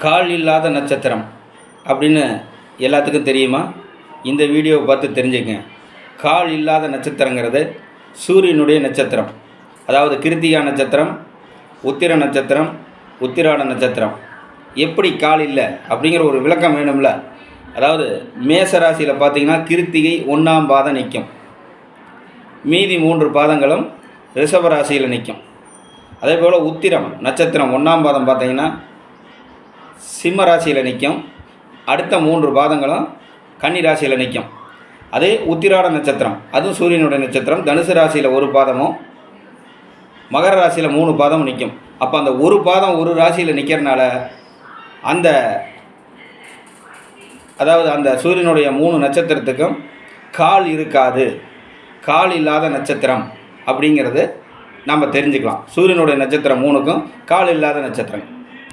கால் இல்லாத நட்சத்திரம் அப்படின்னு எல்லாத்துக்கும் தெரியுமா? இந்த வீடியோவை பார்த்து தெரிஞ்சுக்கங்க கால் இல்லாத நட்சத்திரங்கிறது சூரியனுடைய நட்சத்திரம். அதாவது கிருத்திகா நட்சத்திரம் உத்திர நட்சத்திரம் உத்திராட நட்சத்திரம். எப்படி கால் இல்லை அப்படிங்கிற ஒரு விளக்கம் வேணும்ல. அதாவது மேச ராசியில் பார்த்தீங்கன்னா கிருத்திகை ஒன்றாம் பாதம் நிற்கும். மீதி மூன்று பாதங்களும் ரிஷபராசியில் நிற்கும். அதே போல் உத்திரம் நட்சத்திரம் ஒன்றாம் பாதம் பார்த்தீங்கன்னா சிம்ம ராசியில் நிற்கும் அடுத்த மூன்று பாதங்களும் கன்னி ராசியில் நிற்கும் அதே உத்திராட நட்சத்திரம். அதுவும் சூரியனுடைய நட்சத்திரம். தனுசு ராசியில் ஒரு பாதமும் மகர ராசியில் மூணு பாதமும் நிற்கும் அப்போ அந்த ஒரு பாதம் ஒரு ராசியில் நிற்கிறனால அந்த அதாவது அந்த சூரியனுடைய மூணு நட்சத்திரத்துக்கும் கால் இருக்காது. கால் இல்லாத நட்சத்திரம் அப்படிங்கிறது நம்ம தெரிஞ்சுக்கலாம். சூரியனுடைய நட்சத்திரம் மூணுக்கும் கால் இல்லாத நட்சத்திரம்.